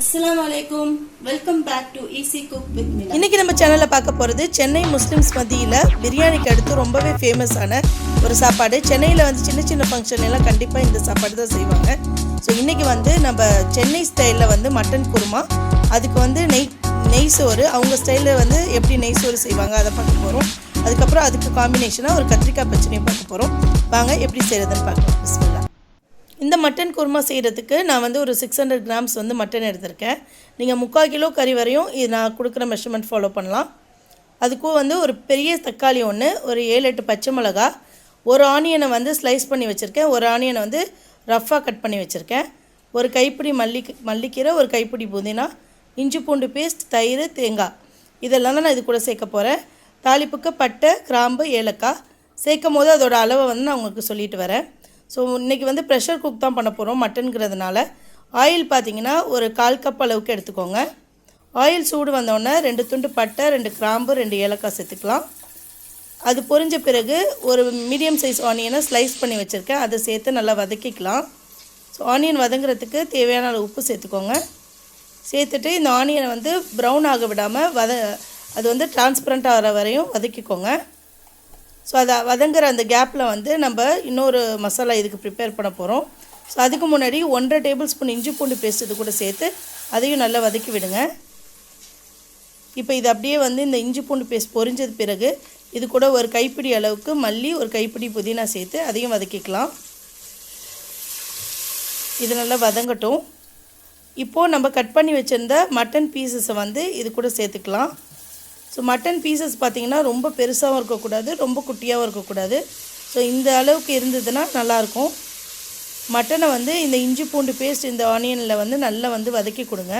அஸ்லாம் அலைக்கும் welcome back to easy cook with இன்னைக்கு நம்ம சேனலில் பார்க்க போகிறது சென்னை முஸ்லிம்ஸ் மத்தியில் பிரியாணிக்கு அடுத்து ரொம்பவே ஃபேமஸான ஒரு சாப்பாடு. சென்னையில் வந்து சின்ன சின்ன ஃபங்க்ஷன் எல்லாம் கண்டிப்பாக இந்த சாப்பாடு தான் செய்வாங்க. ஸோ இன்றைக்கி வந்து நம்ம சென்னை ஸ்டைலில் வந்து மட்டன் குருமா அதுக்கு வந்து நெய் நெய் சோறு அவங்க ஸ்டைலில் வந்து எப்படி நெய் சோறு செய்வாங்க அதை பார்க்க போகிறோம் அதுக்கப்புறம் அதுக்கு காம்பினேஷனாக ஒரு கத்திரிக்காய் பச்சனையும் பார்க்க போகிறோம் வாங்க எப்படி செய்கிறதுன்னு பார்க்கலாம். இந்த மட்டன் குருமா செய்கிறதுக்கு நான் வந்து ஒரு சிக்ஸ் ஹண்ட்ரட் கிராம்ஸ் வந்து மட்டன் எடுத்திருக்கேன். நீங்கள் முக்கால் கிலோ கறி வரையும் இது நான் கொடுக்குற மெஷர்மெண்ட் ஃபாலோ பண்ணலாம். அதுக்கும் வந்து ஒரு பெரிய தக்காளி ஒன்று ஒரு ஏழு எட்டு பச்சை மிளகா ஒரு ஆனியனை வந்து ஸ்லைஸ் பண்ணி வச்சுருக்கேன். ஒரு ஆனியனை வந்து ரஃப்பாக கட் பண்ணி வச்சுருக்கேன். ஒரு கைப்பிடி மல்லி மல்லிக்கீரை ஒரு கைப்பிடி புதினா இஞ்சி பூண்டு பேஸ்ட் தயிர் தேங்காய். இதெல்லாம் தான் நான் இது கூட சேர்க்க போகிறேன் தாளிப்புக்கு பட்டை கிராம்பு ஏலக்காய். சேர்க்கும் போது அதோட அளவை வந்து நான் உங்களுக்கு சொல்லிட்டு வரேன். ஸோ இன்றைக்கி வந்து ப்ரெஷர் குக் தான் பண்ண போகிறோம் மட்டன்கிறதுனால ஆயில் பார்த்தீங்கன்னா ஒரு கால் கப் அளவுக்கு எடுத்துக்கோங்க. ஆயில் சூடு வந்தோடனே ரெண்டு துண்டு பட்டை ரெண்டு கிராம்பு ரெண்டு ஏலக்காய் சேர்த்துக்கலாம். அது பொரிஞ்ச பிறகு ஒரு மீடியம் சைஸ் ஆனியனை ஸ்லைஸ் பண்ணி வச்சுருக்கேன். அதை சேர்த்து நல்லா வதக்கிக்கலாம். ஸோ ஆனியன் வதங்குறதுக்கு தேவையான அளவு உப்பு சேர்த்துக்கோங்க. சேர்த்துட்டு இந்த ஆனியனை வந்து ப்ரௌன் ஆக விடாமல் வத அது வந்து டிரான்ஸ்பரண்ட் ஆகிற வரையும் வதக்கிக்கோங்க. ஸோ அதை வதங்குற அந்த கேப்பில் வந்து நம்ம இன்னொரு மசாலா இதுக்கு ப்ரிப்பேர் பண்ண போகிறோம் ஸோ அதுக்கு முன்னாடி ஒன்றரை டேபிள் ஸ்பூன் இஞ்சி பூண்டு பேஸ்ட் இது கூட சேர்த்து அதையும் நல்லா வதக்கி விடுங்க. இப்போ இது அப்படியே வந்து இந்த இஞ்சி பூண்டு பேஸ்ட் பொரிஞ்சது பிறகு இது கூட ஒரு கைப்பிடி அளவுக்கு மல்லி ஒரு கைப்பிடி புதினா சேர்த்து அதையும் வதக்கிக்கலாம். இது நல்லா வதங்கட்டும். இப்போது நம்ம கட் பண்ணி வச்சுருந்த மட்டன் பீசஸை வந்து இது கூட சேர்த்துக்கலாம். ஸோ மட்டன் பீசஸ் பார்த்திங்கன்னா ரொம்ப பெருசாகவும் இருக்கக்கூடாது ரொம்ப குட்டியாகவும் இருக்கக்கூடாது. ஸோ இந்த அளவுக்கு இருந்ததுன்னா நல்லாயிருக்கும். மட்டனை வந்து இந்த இஞ்சி பூண்டு பேஸ்ட் இந்த ஆனியனில் வந்து நல்லா வந்து வதக்கி கொடுங்க.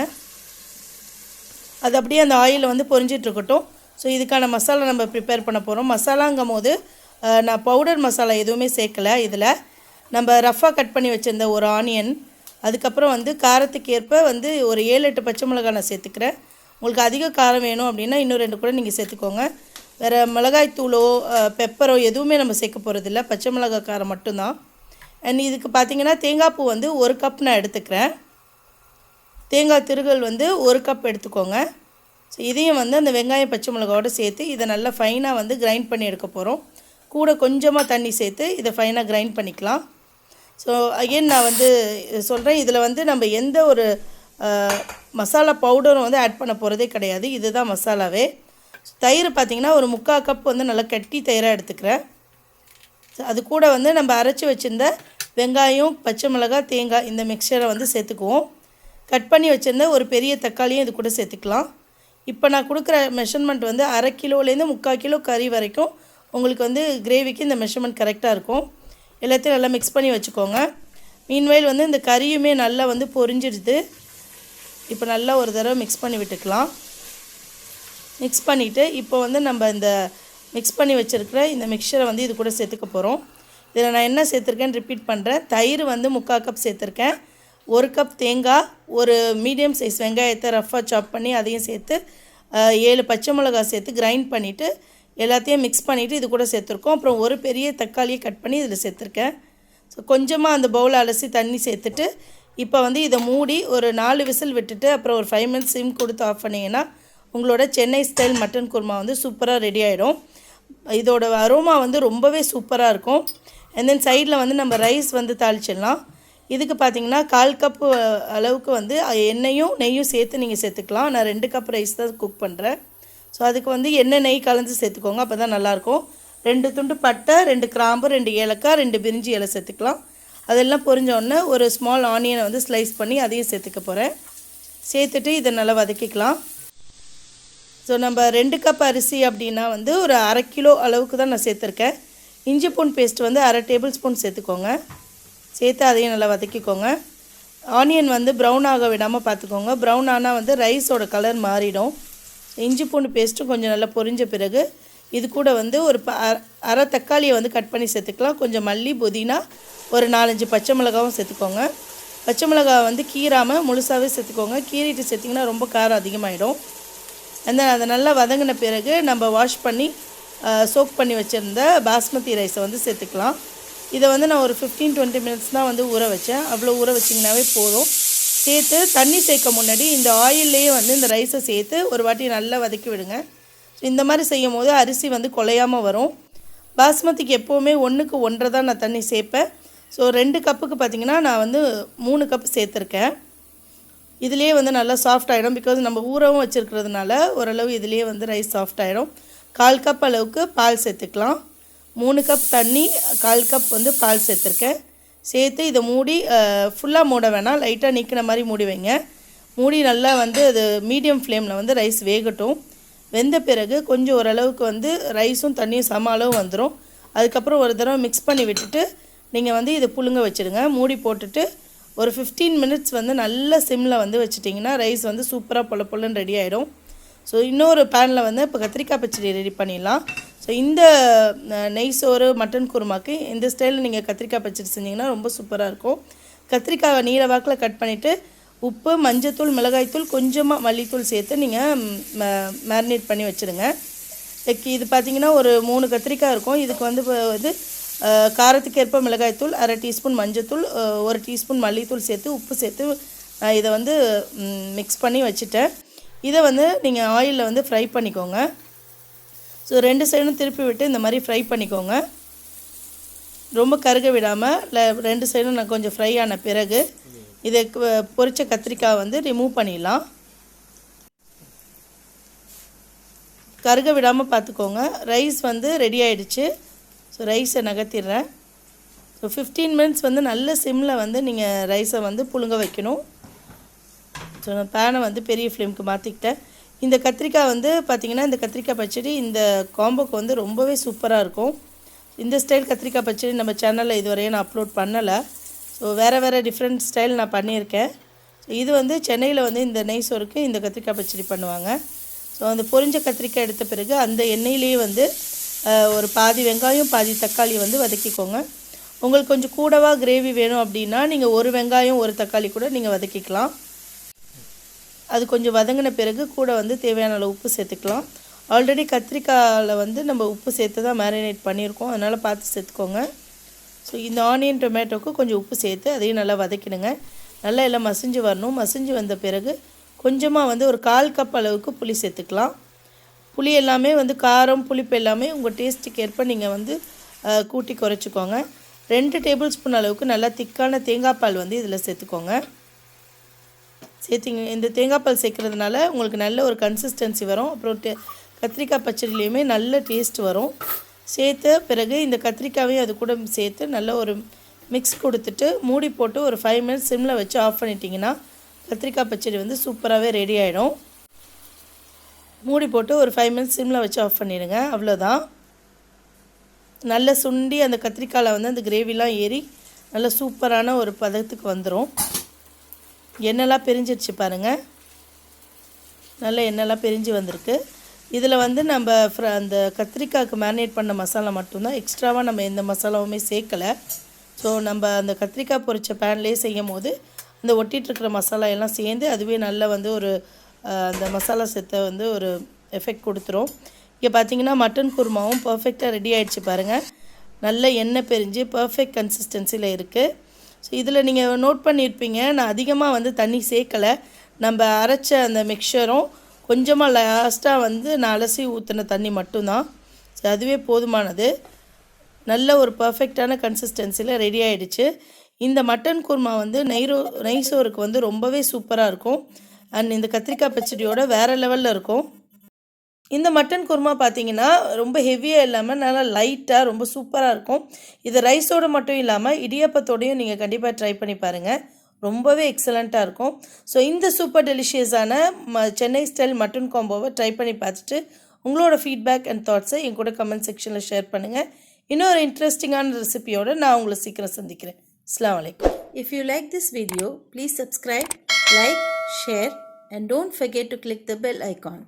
அது அப்படியே அந்த ஆயிலில் வந்து பொரிஞ்சிட்டு இருக்கட்டும். ஸோ இதுக்கான மசாலா நம்ம ப்ரிப்பேர் பண்ண போகிறோம் மசாலாங்கும் போது நான் பவுடர் மசாலா எதுவுமே சேர்க்கல இதில். நம்ம ரஃபாக கட் பண்ணி வச்சுருந்த ஒரு ஆனியன் அதுக்கப்புறம் வந்து காரத்துக்கு ஏற்ப வந்து ஒரு ஏழு எட்டு பச்சை மிளகாய் நான் சேர்த்துக்கிறேன். உங்களுக்கு அதிக காரம் வேணும் அப்படின்னா இன்னும் ரெண்டு கூட நீங்கள் சேர்த்துக்கோங்க. வேறு மிளகாய் தூளோ பெப்பரோ எதுவுமே நம்ம சேர்க்க போகிறதில்ல பச்சை மிளகாய் காரம் மட்டும்தான். அண்ட் இதுக்கு பார்த்தீங்கன்னா தேங்காய் பூ வந்து ஒரு கப் நான் எடுத்துக்கிறேன். தேங்காய் திருகல் வந்து ஒரு கப் எடுத்துக்கோங்க. ஸோ இதையும் வந்து அந்த வெங்காயம் பச்சை மிளகாவோட சேர்த்து இதை நல்லா ஃபைனாக வந்து கிரைண்ட் பண்ணி எடுக்க போகிறோம் கூட கொஞ்சமாக தண்ணி சேர்த்து இதை ஃபைனாக கிரைண்ட் பண்ணிக்கலாம். ஸோ அகெயின் நான் வந்து சொல்கிறேன் இதில் வந்து நம்ம எந்த ஒரு மசாலா பவுடரும் வந்து ஆட் பண்ண போகிறதே கிடையாது. இதுதான் மசாலாவே. தயிர் பார்த்திங்கன்னா ஒரு முக்கால் கப் வந்து நல்லா கட்டி தயிராக எடுத்துக்கிறேன். அது கூட வந்து நம்ம அரைச்சி வச்சுருந்த வெங்காயம் பச்சை மிளகாய் தேங்காய் இந்த மிக்சரை வந்து சேர்த்துக்குவோம். கட் பண்ணி வச்சுருந்த ஒரு பெரிய தக்காளியும் இது கூட சேர்த்துக்கலாம். இப்போ நான் கொடுக்குற மெஷர்மெண்ட் வந்து அரை கிலோலேருந்து முக்கால் கிலோ கறி வரைக்கும் உங்களுக்கு வந்து கிரேவிக்கு இந்த மெஷர்மெண்ட் கரெக்டாக இருக்கும். எல்லாத்தையும் நல்லா மிக்ஸ் பண்ணி வச்சுக்கோங்க. மீன்வயல் வந்து இந்த கறியுமே நல்லா வந்து பொரிஞ்சிடுது. இப்போ நல்லா ஒரு தடவை மிக்ஸ் பண்ணி விட்டுக்கலாம். மிக்ஸ் பண்ணிவிட்டு இப்போ வந்து நம்ம இந்த மிக்ஸ் பண்ணி வச்சுருக்கிற இந்த மிக்சரை வந்து இது கூட சேர்த்துக்க போகிறோம் இதில் நான் என்ன சேர்த்துருக்கேன்னு ரிப்பீட் பண்ணுறேன் தயிர் வந்து முக்கால் கப் சேர்த்துருக்கேன். ஒரு கப் தேங்காய் ஒரு மீடியம் சைஸ் வெங்காயத்தை ரஃப்பாக சாப் பண்ணி அதையும் சேர்த்து ஏழு பச்சை மிளகாய் சேர்த்து கிரைண்ட் பண்ணிவிட்டு எல்லாத்தையும் மிக்ஸ் பண்ணிவிட்டு இது கூட சேர்த்துருக்கோம். அப்புறம் ஒரு பெரிய தக்காளியை கட் பண்ணி இதில் சேர்த்துருக்கேன். ஸோ கொஞ்சமாக அந்த பவுலை அலசி தண்ணி சேர்த்துட்டு இப்போ வந்து இதை மூடி ஒரு நாலு விசில் விட்டுட்டு அப்புறம் ஒரு ஃபைவ் மினிட்ஸ் சிம் கொடுத்து ஆஃப் பண்ணிங்கன்னா உங்களோட சென்னை ஸ்டைல் மட்டன் குருமா வந்து சூப்பராக ரெடி ஆகிடும் இதோட அரோமா வந்து ரொம்பவே சூப்பராக இருக்கும். அண்ட் தென் சைடில் வந்து நம்ம ரைஸ் வந்து தாளிச்சிடலாம். இதுக்கு பார்த்தீங்கன்னா கால் கப்பு அளவுக்கு வந்து எண்ணெயும் நெய்யும் சேர்த்து நீங்கள் சேர்த்துக்கலாம். நான் ரெண்டு கப் ரைஸ் தான் குக் பண்ணுறேன் ஸோ அதுக்கு வந்து எண்ணெய் நெய் கலந்து சேர்த்துக்கோங்க. அப்போ தான் நல்லாயிருக்கும். ரெண்டு துண்டு பட்டை ரெண்டு கிராம்பு ரெண்டு ஏலக்காய் ரெண்டு பிரிஞ்சி இலை சேர்த்துக்கலாம். அதெல்லாம் பொரிஞ்சோடனே ஒரு ஸ்மால் ஆனியனை வந்து ஸ்லைஸ் பண்ணி அதையும் சேர்த்துக்க போகிறேன் சேர்த்துட்டு இதை நல்லா வதக்கிக்கலாம். ஸோ நம்ம ரெண்டு கப் அரிசி அப்படின்னா வந்து ஒரு அரை கிலோ அளவுக்கு தான் நான் சேர்த்துருக்கேன். இஞ்சி பூண்டு பேஸ்ட் வந்து அரை டேபிள் ஸ்பூன் சேர்த்துக்கோங்க. சேர்த்து அதையும் நல்லா வதக்கிக்கோங்க. ஆனியன் வந்து ப்ரௌன் ஆக விடாமல் பார்த்துக்கோங்க. ப்ரௌன் ஆனால் வந்து ரைஸோட கலர் மாறிடும். இஞ்சி பூண்டு பேஸ்ட்டும் கொஞ்சம் நல்லா பொரிஞ்ச பிறகு இது கூட வந்து ஒரு ப அரை தக்காளியை வந்து கட் பண்ணி சேர்த்துக்கலாம். கொஞ்சம் மல்லி புதினா ஒரு நாலஞ்சு பச்சை மிளகாவும் சேர்த்துக்கோங்க. பச்சை மிளகாய் வந்து கீறாமல் முழுசாகவே சேர்த்துக்கோங்க. கீறிட்டு சேர்த்திங்கன்னா ரொம்ப காரம் அதிகமாகிடும் அந்த அதை நல்லா வதங்கின பிறகு நம்ம வாஷ் பண்ணி சோக் பண்ணி வச்சுருந்த பாஸ்மதி ரைஸை வந்து சேர்த்துக்கலாம். இதை வந்து நான் ஒரு ஃபிஃப்டீன் டுவெண்ட்டி மினிட்ஸ் தான் வந்து ஊற வச்சேன். அவ்வளோ ஊற வச்சிங்கனாவே போதும். சேர்த்து தண்ணி சேர்க்க முன்னாடி இந்த ஆயில்லையே வந்து இந்த ரைஸை சேர்த்து ஒரு வாட்டி நல்லா வதக்கி விடுங்க. இந்த மாதிரி செய்யும் போது அரிசி வந்து குலையாமல் வரும். பாஸ்மதிக்கு எப்போவுமே ஒன்றுக்கு ஒன்றரை தான் நான் தண்ணி சேர்ப்பேன். ஸோ ரெண்டு கப்புக்கு பார்த்திங்கன்னா நான் வந்து மூணு கப் சேர்த்துருக்கேன். இதுலேயே வந்து நல்லா சாஃப்ட் ஆகிடும் பிகாஸ் நம்ம ஊறவும் வச்சுருக்கிறதுனால ஓரளவு இதுலேயே வந்து ரைஸ் சாஃப்ட் ஆகிடும் கால் கப் அளவுக்கு பால் சேர்த்துக்கலாம். மூணு கப் தண்ணி கால் கப் வந்து பால் சேர்த்துருக்கேன். சேர்த்து இதை மூடி ஃபுல்லாக மூட வேணாம். லைட்டாக நிற்கிற மாதிரி மூடி வைங்க. மூடி நல்லா வந்து அது மீடியம் ஃப்ளேமில் வந்து ரைஸ் வேகட்டும். வெந்த பிறகு கொஞ்சம் ஓரளவுக்கு வந்து ரைஸும் தண்ணியும் சம அளவு வந்துடும் அதுக்கப்புறம் ஒரு தடவை மிக்ஸ் பண்ணி விட்டுட்டு நீங்கள் வந்து இதை புழுங்க வச்சுடுங்க. மூடி போட்டுட்டு ஒரு ஃபிஃப்டீன் மினிட்ஸ் வந்து நல்ல சிம்மில் வந்து வச்சுட்டிங்கன்னா ரைஸ் வந்து சூப்பராக பொல பொலன்னு ரெடி ஆகிடும் ஸோ இன்னொரு பேனில் வந்து இப்போ கத்திரிக்காய் பச்சடி ரெடி பண்ணிடலாம். ஸோ இந்த நெய் சோறு மட்டன் குருமாக்கு இந்த ஸ்டைலில் நீங்கள் கத்திரிக்காய் பச்சடி செஞ்சிங்கன்னா ரொம்ப சூப்பராக இருக்கும். கத்திரிக்காயை நீல வாக்கில் கட் பண்ணிவிட்டு உப்பு மஞ்சத்தூள் மிளகாய்த்தூள் கொஞ்சமாக மல்லித்தூள் சேர்த்து நீங்கள் மேரினேட் பண்ணி வச்சுருங்க. இது பார்த்தீங்கன்னா ஒரு மூணு கத்திரிக்காய் இருக்கும். இதுக்கு வந்து வந்து இது காரத்துக்கேற்ப மிளகாய்த்தூள் அரை டீஸ்பூன் மஞ்சத்தூள் ஒரு டீஸ்பூன் மல்லித்தூள் சேர்த்து உப்பு சேர்த்து நான் இதை வந்து மிக்ஸ் பண்ணி வச்சுட்டேன். இதை வந்து நீங்கள் ஆயிலில் வந்து ஃப்ரை பண்ணிக்கோங்க. ஸோ ரெண்டு சைடும் திருப்பி விட்டு இந்த மாதிரி ஃப்ரை பண்ணிக்கோங்க. ரொம்ப கருக விடாமல் ரெண்டு சைடும் நான் கொஞ்சம் ஃப்ரை ஆன பிறகு இதை பொரித்த கத்திரிக்காய் வந்து ரிமூவ் பண்ணிடலாம். கருக விடாமல் பார்த்துக்கோங்க. ரைஸ் வந்து ரெடி ஆகிடுச்சு ஸோ ரைஸை நகர்த்திடுறேன். ஸோ ஃபிஃப்டீன் மினிட்ஸ் வந்து நல்ல சிம்மில் வந்து நீங்கள் ரைஸை வந்து புழுங்க வைக்கணும். ஸோ நான் பேனை வந்து பெரிய ஃப்ளேமுக்கு மாற்றிக்கிட்டேன் இந்த கத்திரிக்காய் வந்து பார்த்திங்கன்னா இந்த கத்திரிக்காய் பச்சடி இந்த காம்போக்கு வந்து ரொம்பவே சூப்பராக இருக்கும். இந்த ஸ்டைல் கத்திரிக்காய் பச்சடி நம்ம சேனலில் இதுவரையும் நான் அப்லோட் பண்ணலை. ஸோ வேறு வேறு டிஃப்ரெண்ட் ஸ்டைல் நான் பண்ணியிருக்கேன். இது வந்து சென்னையில் வந்து இந்த நெய் சோறுக்கு இந்த கத்திரிக்காய் பச்சடி பண்ணுவாங்க. ஸோ அந்த பொரிஞ்ச கத்திரிக்காய் எடுத்த பிறகு அந்த எண்ணெயிலேயே வந்து ஒரு பாதி வெங்காயம் பாதி தக்காளி வந்து வதக்கிக்கோங்க. உங்களுக்கு கொஞ்சம் கூடவா கிரேவி வேணும் அப்படின்னா நீங்கள் ஒரு வெங்காயம் ஒரு தக்காளி கூட நீங்கள் வதக்கிக்கலாம். அது கொஞ்சம் வதங்கின பிறகு கூட வந்து தேவையான அளவு உப்பு சேர்த்துக்கலாம். ஆல்ரெடி கத்திரிக்காயில் வந்து நம்ம உப்பு சேர்த்து தான் மேரினேட் பண்ணியிருக்கோம். அதனால் பார்த்து சேர்த்துக்கோங்க. ஸோ இந்த ஆனியன் டொமேட்டோக்கு கொஞ்சம் உப்பு சேர்த்து அதையும் நல்லா வதக்கிடுங்க. நல்லா எல்லாம் மசிஞ்சு வரணும். மசிஞ்சு வந்த பிறகு கொஞ்சமாக வந்து ஒரு கால் கப் அளவுக்கு புளி சேர்த்துக்கலாம். புளி எல்லாமே வந்து காரம் புளிப்பு எல்லாமே உங்கள் டேஸ்ட்டுக்கு ஏற்ப நீங்கள் வந்து கூட்டி குறைச்சிக்கோங்க. ரெண்டு டேபிள் ஸ்பூன் அளவுக்கு நல்லா திக்கான தேங்காய் பால் வந்து இதில் சேர்த்துக்கோங்க. சேர்த்திங்க இந்த தேங்காய் பால் சேர்க்கறதுனால உங்களுக்கு நல்ல ஒரு கன்சிஸ்டன்சி வரும். அப்புறம் டே கத்திரிக்காய் பச்சடிலையுமே நல்ல டேஸ்ட் வரும். சேர்த்த பிறகு இந்த கத்திரிக்காவையும் அது கூட சேர்த்து நல்ல ஒரு மிக்ஸ் கொடுத்துட்டு மூடி போட்டு ஒரு ஃபைவ் மினிட்ஸ் சிம்மில் வச்சு ஆஃப் பண்ணிட்டீங்கன்னா கத்திரிக்காய் பச்சடி வந்து சூப்பராகவே ரெடி ஆகிடும் மூடி போட்டு ஒரு ஃபைவ் மினிட்ஸ் சிம்மில் வச்சு ஆஃப் பண்ணிடுங்க. அவ்வளோதான் நல்லா சுண்டி அந்த கத்திரிக்காயில் வந்து அந்த கிரேவிலாம் ஏறி நல்ல சூப்பரான ஒரு பதத்துக்கு வந்துடும் எண்ணெய்லாம் பிரிஞ்சிருச்சு பாருங்கள் நல்ல எண்ணெய்லாம் பிரிஞ்சு வந்திருக்கு. இதில் வந்து நம்ம ஃப்ர- அந்த கத்திரிக்காய்க்கு மேரினேட் பண்ண மசாலா மட்டும்தான் எக்ஸ்ட்ராவாக நம்ம எந்த மசாலாவுமே சேர்க்கலை. ஸோ நம்ம அந்த கத்திரிக்காய் பொரிச்ச பேன்லேயே செய்யும் போது அந்த ஒட்டிகிட்ருக்கிற இருக்கிற மசாலா எல்லாம் சேர்ந்து அதுவே நல்ல வந்து ஒரு அந்த மசாலா செத்தை வந்து ஒரு எஃபெக்ட் கொடுத்துரும். இங்கே பார்த்தீங்கன்னா மட்டன் குருமாவும் பர்ஃபெக்டாக ரெடி ஆகிடுச்சு பாருங்கள் நல்ல எண்ணெய் பிரிஞ்சு பர்ஃபெக்ட் கன்சிஸ்டன்சியில் இருக்குது ஸோ இதில் நீங்கள் நோட் பண்ணியிருப்பீங்க நான் அதிகமாக வந்து தண்ணி சேர்க்கலை. நம்ம அரைச்ச அந்த மிக்சரும் கொஞ்சமாக லாஸ்ட்டாக வந்து நான் அலசி ஊற்றின தண்ணி மட்டும்தான். ஸோ அதுவே போதுமானது. நல்ல ஒரு பர்ஃபெக்டான கன்சிஸ்டன்சியில் ரெடி ஆகிடுச்சு இந்த மட்டன் குருமா வந்து நெய்ரோ நெய் சோறுக்கு வந்து ரொம்பவே சூப்பராக இருக்கும். அண்ட் இந்த கத்திரிக்காய் பச்சடியோட வேறு லெவலில் இருக்கும். இந்த மட்டன் குருமா பார்த்தீங்கன்னா ரொம்ப ஹெவியாக இல்லாமல் நல்லா லைட்டாக ரொம்ப சூப்பராக இருக்கும். இது ரைஸோடு மட்டும் இல்லாமல் இடியாப்பத்தோடையும் நீங்கள் கண்டிப்பாக ட்ரை பண்ணி பாருங்கள் ரொம்பவே எக்ஸலண்ட்டாக இருக்கும். ஸோ இந்த சூப்பர் டெலிஷியஸான ம சென்னை ஸ்டைல் மட்டன் காம்போவை ட்ரை பண்ணி பார்த்துட்டு உங்களோட ஃபீட்பேக் அண்ட் தாட்ஸை என் கூட கமெண்ட் செக்ஷனில் ஷேர் பண்ணுங்கள் இன்னொரு இன்ட்ரெஸ்டிங்கான ரெசிபியோடு நான் உங்களை சீக்கிரம் சந்திக்கிறேன். அஸ்ஸலாமு வலைக்கம் If you like this video, please subscribe, like, share, and don't forget to click the bell icon.